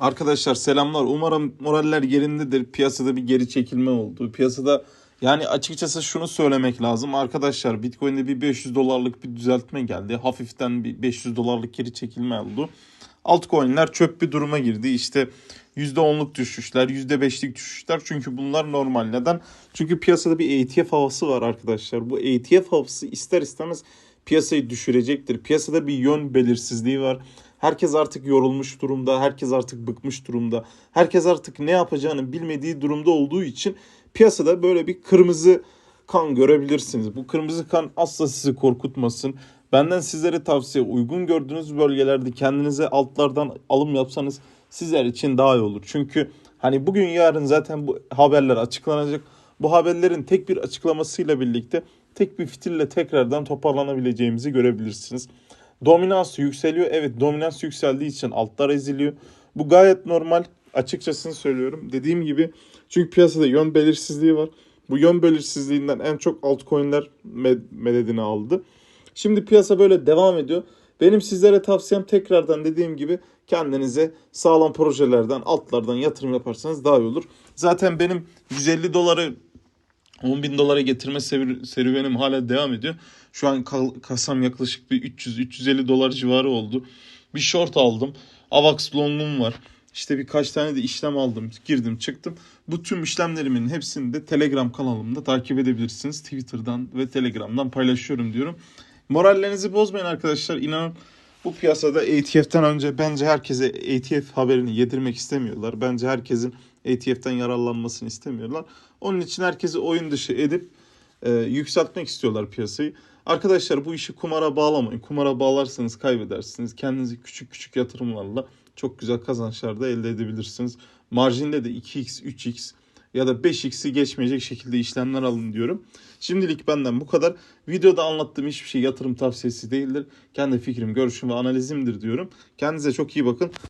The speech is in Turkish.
Arkadaşlar selamlar. Umarım moraller yerindedir. Piyasada bir geri çekilme oldu. Piyasada yani açıkçası şunu söylemek lazım. Arkadaşlar Bitcoin'de bir 500 dolarlık bir düzeltme geldi. Hafiften bir 500 dolarlık geri çekilme oldu. Altcoin'ler çöp bir duruma girdi. İşte %10'luk düşüşler, %5'lik düşüşler. Çünkü bunlar normal. Neden? Çünkü piyasada bir ETF havası var arkadaşlar. Bu ETF havası ister istemez piyasayı düşürecektir. Piyasada bir yön belirsizliği var. Herkes artık yorulmuş durumda. Herkes artık bıkmış durumda. Herkes artık ne yapacağını bilmediği durumda olduğu için piyasada böyle bir kırmızı kan görebilirsiniz. Bu kırmızı kan asla sizi korkutmasın. Benden sizlere tavsiye uygun gördüğünüz bölgelerde kendinize altlardan alım yapsanız sizler için daha iyi olur. Çünkü hani bugün yarın zaten bu haberler açıklanacak. Bu haberlerin tek bir açıklamasıyla birlikte tek bir fitille tekrardan toparlanabileceğimizi görebilirsiniz. Dominans yükseliyor. Evet dominans yükseldiği için altlar eziliyor. Bu gayet normal. Açıkçasını söylüyorum. Dediğim gibi çünkü piyasada yön belirsizliği var. Bu yön belirsizliğinden en çok altcoin'ler med- mededini aldı. Şimdi piyasa böyle devam ediyor. Benim sizlere tavsiyem tekrardan dediğim gibi kendinize sağlam projelerden, altlardan yatırım yaparsanız daha iyi olur. Zaten benim 150 doları 10 bin dolara getirme serüvenim hala devam ediyor. Şu an kasam yaklaşık bir 300-350 dolar civarı oldu. Bir short aldım. Avax long'um var. İşte birkaç tane de işlem aldım. Girdim çıktım. Bu tüm işlemlerimin hepsini de Telegram kanalımda takip edebilirsiniz. Twitter'dan ve Telegram'dan paylaşıyorum diyorum. Morallerinizi bozmayın arkadaşlar. İnanın bu piyasada ATF'ten önce bence herkese ATF haberini yedirmek istemiyorlar. Bence herkesin ATF'ten yararlanmasını istemiyorlar. Onun için herkesi oyun dışı edip e, yükseltmek istiyorlar piyasayı. Arkadaşlar bu işi kumara bağlamayın. Kumara bağlarsanız kaybedersiniz. Kendinizi küçük küçük yatırımlarla çok güzel kazançlar da elde edebilirsiniz. Marjinde de 2x, 3x ya da 5x'i geçmeyecek şekilde işlemler alın diyorum. Şimdilik benden bu kadar. Videoda anlattığım hiçbir şey yatırım tavsiyesi değildir. Kendi fikrim, görüşüm ve analizimdir diyorum. Kendinize çok iyi bakın.